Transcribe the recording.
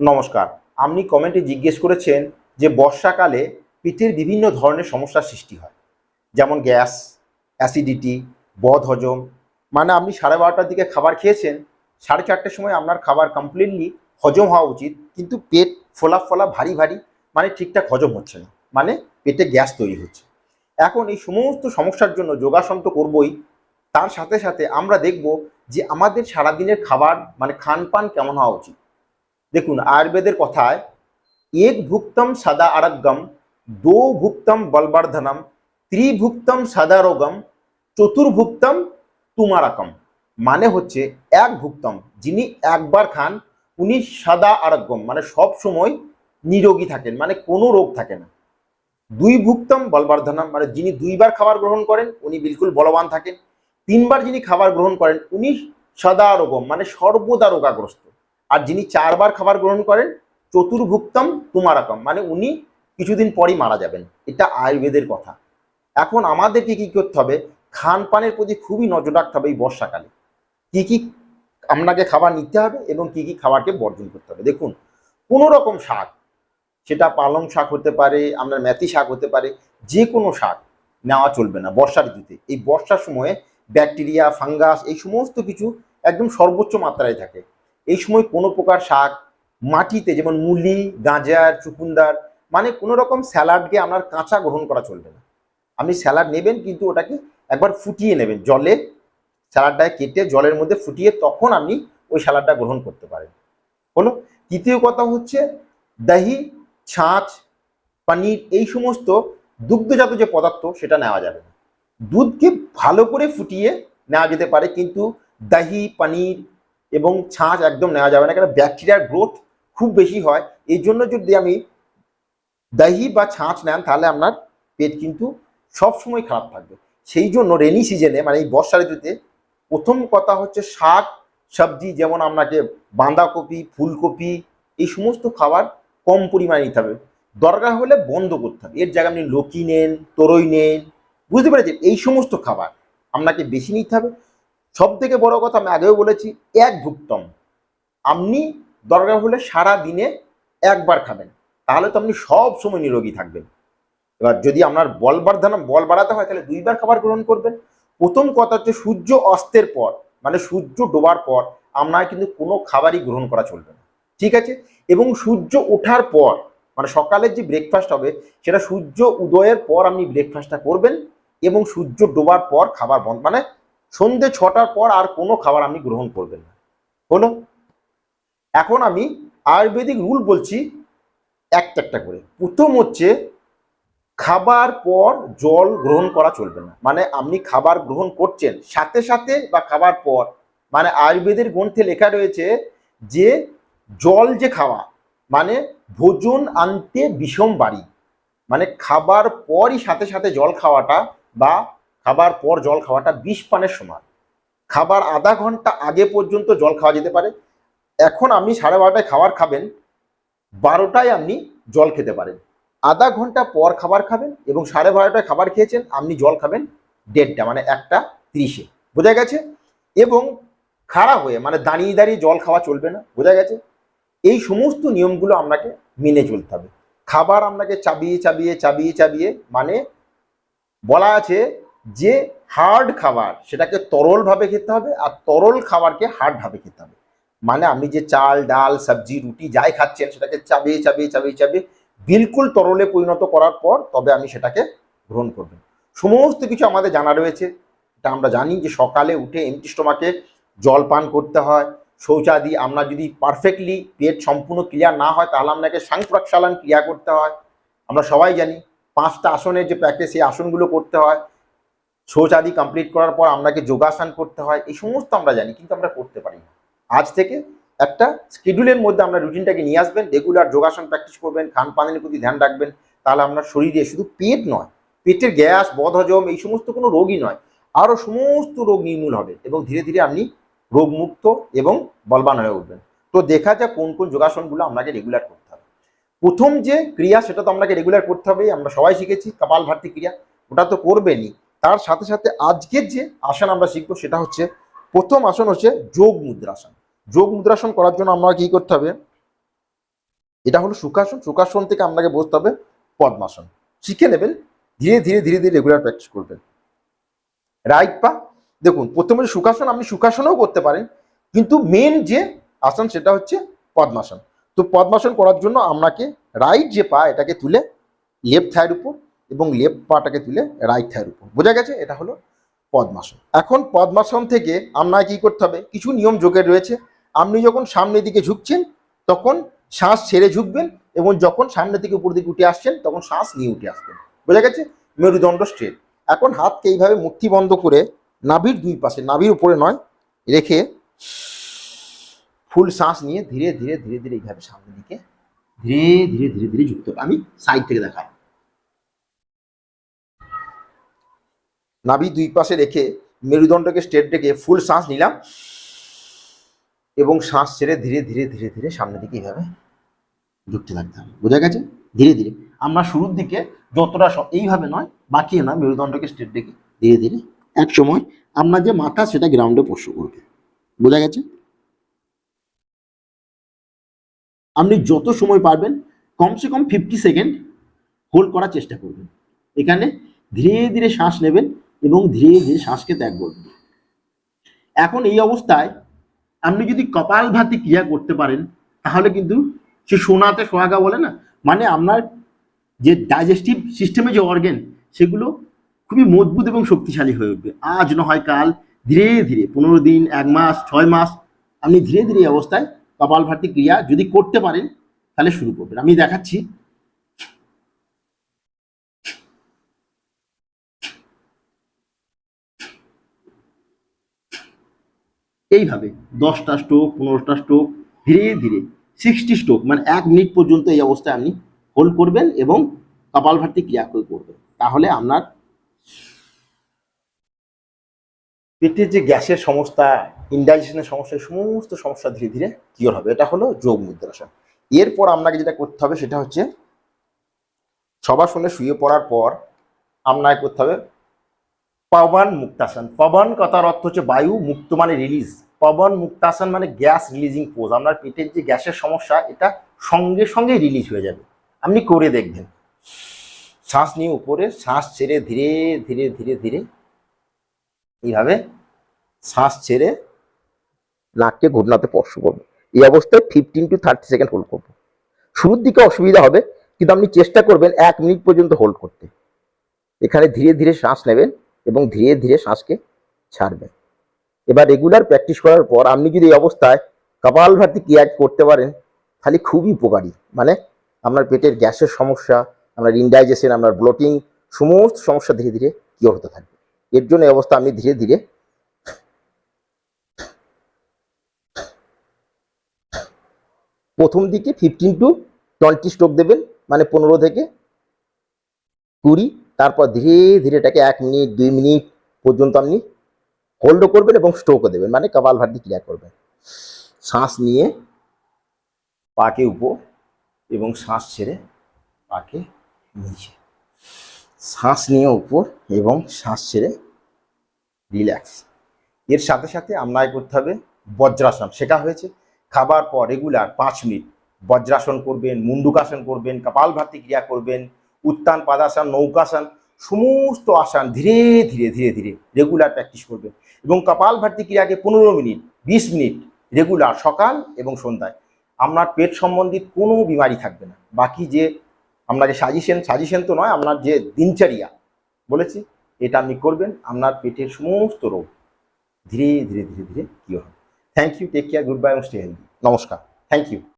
নমস্কার। আপনি কমেন্টে জিজ্ঞেস করেছেন যে বর্ষাকালে পিঠের বিভিন্ন ধরনের সমস্যার সৃষ্টি হয়। যেমন গ্যাস অ্যাসিডিটি বদ হজম। মানে আপনি সাড়ে বারোটার দিকে খাবার খেয়েছেন, সাড়ে চারটের সময় আপনার খাবার কমপ্লিটলি হজম হওয়া উচিত, কিন্তু পেট ফোলা ফোলা ভারী ভারী মানে ঠিকঠাক হজম হচ্ছে না। মানে পেটে গ্যাস তৈরি হচ্ছে। এখন এই সমস্ত সমস্যার জন্য যোগাসন তো করবই। তার সাথে সাথে আমরা দেখব যে আমাদের সারাদিনের খাবার মানে খানপান কেমন হওয়া উচিত। দেখুন, আয়ুর্বেদের কথায়, এক ভুক্তম সাদা আরোগ্যম, দো ভুক্তম বলবর্ধনম ত্রিভুক্তম সাদা রোগম চতুর্ভুক্তম তুমারাকম। মানে হচ্ছে, এক ভুক্তম, যিনি একবার খান, উনি সাদা আরোগ্যম মানে সব সময় নিরোগী থাকেন মানে কোনো রোগ থাকে না। দুই ভুক্তম বলবর্ধনম মানে যিনি দুইবার খাবার গ্রহণ করেন, উনি বিলকুল বলবান থাকেন। তিনবার যিনি খাবার গ্রহণ করেন, উনি সদা রোগম মানে সর্বদা রোগাগ্রস্ত। আর যিনি চারবার খাবার গ্রহণ করেন, চতুর্ভুক্তম তুমারাকম মানে উনি কিছুদিন পরই মারা যাবেন। এটা আয়ুর্বেদের কথা। এখন আমাদেরকে কি করতে হবে? খান পানের প্রতি খুবই নজর রাখতে হবে এই বর্ষাকালে। কি কি আপনাকে খাবার নিতে হবে এবং কি কি খাবারকে বর্জন করতে হবে? দেখুন, কোনো রকম শাক, সেটা পালং শাক হতে পারে, আপনার মেথি শাক হতে পারে, যে কোনো শাক নেওয়া চলবে না বর্ষা ঋতুতে। এই বর্ষার সময়ে ব্যাকটেরিয়া, ফাঙ্গাস, এই সমস্ত কিছু একদম সর্বোচ্চ মাত্রায় থাকে। এই সময় কোনো প্রকার শাক মাটিতে, যেমন মুলি, গাঁজার, চুকুন্দার মানে কোনো রকম স্যালাডকে আপনার কাঁচা গ্রহণ করা চলবে না। আপনি স্যালাড নেবেন কিন্তু ওটাকে একবার ফুটিয়ে নেবেন। জলে স্যালাডটাকে কেটে জলের মধ্যে ফুটিয়ে তখন আপনি ওই স্যালাডটা গ্রহণ করতে পারেন। হলো? তৃতীয় কথা হচ্ছে দহি, ছাঁচ, পনির এই সমস্ত দুগ্ধজাত যে পদার্থ সেটা নেওয়া যাবে না। দুধকে ভালো করে ফুটিয়ে নেওয়া যেতে পারে কিন্তু দহি, পনির এবং ছাঁচ একদম নেওয়া যাবে না কেন ব্যাকটেরিয়ার গ্রোথ খুব বেশি হয়। এই জন্য যদি আমি দহি বা ছাঁচ নেন, তাহলে আপনার পেট কিন্তু সবসময় খারাপ থাকবে। সেই জন্য রেনি সিজনে মানে এই বর্ষা ঋতুতে, প্রথম কথা হচ্ছে শাক, সবজি, যেমন আপনাকে বাঁধাকপি, ফুলকপি, এই সমস্ত খাবার কম পরিমাণে নিতে হবে। দরকার হলে বন্ধ করতে হবে। এর জায়গায় আপনি লকি নেন, তরই নেন, বুঝতে পেরেছেন? এই সমস্ত খাবার আপনাকে বেশি নিতে হবে। সব থেকে বড় কথা আমি আগেও বলেছি, এক ভুক্তম। আপনি দরকার হলে সারা দিনে একবার খাবেন, তাহলে তো আপনি সব সময় নিরোগী থাকবেন। এবার যদি আপনার বল বাড়ানো, বল বাড়াতে হয়, তাহলে দুইবার খাবার গ্রহণ করবেন। প্রথম কথা হচ্ছে সূর্য অস্তের পর মানে সূর্য ডোবার পর, আপনার কিন্তু কোনো খাবারই গ্রহণ করা চলবে না। ঠিক আছে? এবং সূর্য ওঠার পর মানে সকালের যে ব্রেকফাস্ট হবে, সেটা সূর্য উদয়ের পর আপনি ব্রেকফাস্টটা করবেন এবং সূর্য ডোবার পর খাবার বন্ধ মানে সন্ধে ছটার পর আর কোনো খাবার আপনি গ্রহণ করবেন না। হলো এখন আমি আয়ুর্বেদিক রুল বলছি একটা একটা করে। প্রথম হচ্ছে খাবার পর জল গ্রহণ করা চলবে না। মানে আপনি খাবার গ্রহণ করছেন, সাথে সাথে বা খাবার পর। মানে আয়ুর্বেদের গ্রন্থে লেখা রয়েছে যে জল যে খাওয়া মানে ভোজন আনতে বিষম বাড়ি। মানে খাবার পরই সাথে সাথে জল খাওয়াটা বা খাবার পর জল খাওয়াটা বিষ পানের সমান। খাবার আধা ঘণ্টা আগে পর্যন্ত জল খাওয়া যেতে পারে। এখন আপনি সাড়ে বারোটায় খাবার খাবেন, বারোটায় আপনি জল খেতে পারেন। আধা ঘণ্টা পর খাবার খাবেন এবং সাড়ে বারোটায় খাবার খেয়েছেন, আপনি জল খাবেন দেড়টা মানে একটা ত্রিশে। বোঝা গেছে? এবং খাড়া হয়ে মানে দাঁড়িয়ে দাঁড়িয়ে জল খাওয়া চলবে না, বোঝা গেছে? এই সমস্ত নিয়মগুলো আপনাকে মেনে চলতে হবে। খাবার আপনাকে চাবিয়ে চাবিয়ে চাবিয়ে চাবিয়ে মানে বলা আছে যে হার্ড খাবার সেটাকে তরলভাবে খেতে হবে আর তরল খাবারকে হার্ডভাবে খেতে হবে। মানে আপনি যে চাল, ডাল, সবজি, রুটি যাই খাচ্ছেন সেটাকে চাবিয়ে চাবিয়ে চাবিয়ে চাবিয়ে বিলকুল তরলে পরিণত করার পর তবে আপনি সেটাকে গ্রহণ করবেন। সমস্ত কিছু আমাদের জানা রয়েছে। এটা আমরা জানি যে সকালে উঠে এমটি স্টোমাকে জল পান করতে হয়। শৌচাদি আমরা যদি পারফেক্টলি পেট সম্পূর্ণ ক্লিয়ার না হয় তাহলে আপনাকে সাংপ্রক্ষালন ক্রিয়া করতে হয়। আমরা সবাই জানি পাঁচটা আসনের যে প্র্যাকটিস সেই আসনগুলো করতে হয়। শৌচাদি কমপ্লিট করার পর আপনাকে যোগাসন করতে হয়, এই সমস্ত আমরা জানি, কিন্তু আমরা করতে পারি না। আজ থেকে একটা শিডিউলের মধ্যে আমরা রুটিনটাকে নিয়ে আসবেন রেগুলার যোগাসন প্র্যাকটিস করবেন, খান পানের প্রতি ধ্যান রাখবেন, তাহলে আপনার শরীরে শুধু পেট নয়, পেটের গ্যাস, বদহজম, এই সমস্ত কোনো রোগই নয়, আরও সমস্ত রোগ নির্মূল হবে এবং ধীরে ধীরে আপনি রোগমুক্ত এবং বলবান হয়ে উঠবেন। তো দেখা যাক কোন কোন যোগাসনগুলো আপনাকে রেগুলার করতে হবে। প্রথম যে ক্রিয়া, সেটা তো আপনাকে রেগুলার করতে হবে আমরা সবাই শিখেছি, কপাল ভারতী ক্রিয়া, ওটা তো করবেনই। তার সাথে সাথে আজকের যে আসন আমরা শিখব সেটা হচ্ছে, প্রথম আসন হচ্ছে যোগ মুদ্রাসন। যোগ মুদ্রাসন করার জন্য আমরা কি করতে হবে? এটা হলো সুখাসন সুখাসন থেকে আপনাকে বসতে হবে পদ্মাসন। শিখে নেবেন, ধীরে ধীরে ধীরে ধীরে রেগুলার প্র্যাকটিস করবেন। রাইট পা? দেখুন, প্রথমে সুখাসন আপনি সুখাসনও করতে পারেন, কিন্তু মেন যে আসন সেটা হচ্ছে পদ্মাসন। তো পদ্মাসন করার জন্য আপনাকে রাইট যে পা, এটাকে তুলে লেফট থায়ের উপর এবং লেফট পাটাকে তুলে রাইট থায়ের উপর। বোঝা গেছে? এটা হলো পদ্মাসন। এখন পদ্মাসন থেকে আপনাকে কি করতে হবে? কিছু নিয়ম যোগের রয়েছে। আপনি যখন সামনের দিকে ঝুঁকছেন, তখন শ্বাস ছেড়ে ঝুঁকবেন এবং যখন সামনের দিকে উপর দিকে উঠে আসছেন, তখন শ্বাস নিয়ে উঠে আসবেন। বোঝা গেছে? মেরুদণ্ড স্ট্রেট এখন হাতকে এইভাবে মুক্তি বন্ধ করে নাভির দুই পাশে, নাভির উপরে নয়, রেখে ফুল শ্বাস নিয়ে ধীরে ধীরে ধীরে ধীরে এইভাবে সামনের দিকে ধীরে ধীরে ধীরে ধীরে যুক্ত আমি সাইড থেকে দেখাই। নাভি দুই পাশে রেখে মেরুদণ্ডকে স্ট্রেট রেখে ফুল শ্বাস নিলাম এবং শ্বাস ছেড়ে ধীরে ধীরে ধীরে ধীরে সামনের দিকে এইভাবে যুক্ত থাকতে হবে বোঝা গেছে? ধীরে ধীরে। আমরা শুরুর দিকে যতটা এইভাবে নয় বাঁকিয়ে না মেরুদণ্ডকে স্ট্রেট রেখে ধীরে ধীরে। এক সময় আমরা যে মাথা, সেটা গ্রাউন্ডে স্পর্শ করবে। বোঝা গেছে? আপনি যত সময় পারবেন, কমসে কম ফিফটি সেকেন্ড হোল্ড করার চেষ্টা করবেন। এখানে ধীরে ধীরে শ্বাস নেবেন এবং ধীরে ধীরে শ্বাসকে ত্যাগ করবেন এখন এই অবস্থায় আপনি যদি কপাল ভাতি ক্রিয়া করতে পারেন, তাহলে কিন্তু সে সোনাতে সোহাগা বলে না? মানে আপনার যে ডাইজেস্টিভ সিস্টেমে যে অর্গেন সেগুলো খুবই মজবুত এবং শক্তিশালী হয়ে উঠবে। আজ না হয় কাল, ধীরে ধীরে পনেরো দিন, এক মাস, ছয় মাস, আপনি ধীরে ধীরে অবস্থায় কপাল ভাতি ক্রিয়া যদি করতে পারেন, তাহলে শুরু করবেন। আমি দেখাচ্ছি এইভাবে দশটা স্ট্রোক পনেরোটা স্ট্রোক ধীরে ধীরে সিক্সটি স্ট্রোক মানে এক মিনিট পর্যন্ত এই অবস্থায় আপনি হোল্ড করবেন এবং কপালভাতি ক্রিয়া করে করবেন। তাহলে আপনার পেটের যে গ্যাসের সমস্যা ইন্ডাইজেশনের সমস্যা সমস্ত সমস্যা ধীরে ধীরে কিওর হবে। এটা হলো যোগ মুদ্রাসন। এরপর আপনাকে যেটা করতে হবে সেটা হচ্ছে সবাসনে শুয়ে পড়ার পর আপনাকে করতে হবে পবন মুক্তাসন। পবন কথার অর্থ হচ্ছে বায়ু মুক্ত মানে রিলিজ পবন মুক্তাসন মানে গ্যাস রিলিজিং পোজ আপনার পেটের যে গ্যাসের সমস্যা, এটা সঙ্গে সঙ্গে রিলিজ হয়ে যাবে। আপনি করে দেখবেন। শ্বাস নিয়ে উপরে, শ্বাস ছেড়ে ধীরে ধীরে ধীরে ধীরে এইভাবে শ্বাস ছেড়ে নাককে ঘটনাতে স্পর্শ করব। এই অবস্থায় fifteen to thirty second hold করব। শুরুর দিকে অসুবিধা হবে, কিন্তু আপনি চেষ্টা করবেন এক মিনিট পর্যন্ত হোল্ড করতে। এখানে ধীরে ধীরে শ্বাস নেবেন। এবং ধীরে ধীরে শ্বাসকে ছাড়বেন এবার রেগুলার প্র্যাকটিস করার পর আপনি যদি এই অবস্থায় কপালভাতি ক্রিয়া করতে পারেন, তাহলে খুবই উপকারী। মানে আপনার পেটের গ্যাসের সমস্যা, আপনার ইনডাইজেশন আপনার ব্লোটিং সমস্ত সমস্যা ধীরে ধীরে কিওর হতে থাকবে। এর জন্য এই অবস্থা আপনি ধীরে ধীরে প্রথম দিকে ফিফটিন টু টোয়েন্টি স্ট্রোক দেবেন মানে পনেরো থেকে কুড়ি তারপর ধীরে ধীরে এটাকে এক মিনিট, দুই মিনিট পর্যন্ত আপনি হোল্ডও করবেন এবং স্ট্রোকও দেবেন মানে কপাল ভাতি ক্রিয়া করবেন। শ্বাস নিয়ে পাকে উপর এবং শ্বাস ছেড়ে পাকে নিচে। শ্বাস নিয়ে উপর এবং শ্বাস ছেড়ে রিল্যাক্স এর সাথে সাথে আপনাকে করতে হবে? বজ্রাসন, শেখা হয়েছে। খাবার পর রেগুলার পাঁচ মিনিট বজ্রাসন করবেন, মুন্ডুকাসন করবেন, কপাল কপালভাতি ক্রিয়া করবেন। উত্তান পাদাসন নৌকাসন সমস্ত আসন ধীরে ধীরে ধীরে ধীরে রেগুলার প্র্যাকটিস করবেন এবং কপাল কপালভাতি ক্রিয়াকে পনেরো মিনিট, বিশ মিনিট রেগুলার সকাল এবং সন্ধ্যায়। আপনার পেট সম্বন্ধিত কোনো বিমারি থাকবে না। বাকি যে আপনাকে সাজেশন সাজেশন তো নয়, আপনার যে দিনচর্যা বলেছি, এটা আপনি করবেন। আপনার পেটের সমস্ত রোগ ধীরে ধীরে ধীরে ধীরে কী হবে। Thank you take care good bye এবং স্টে হেলদি নমস্কার। Thank you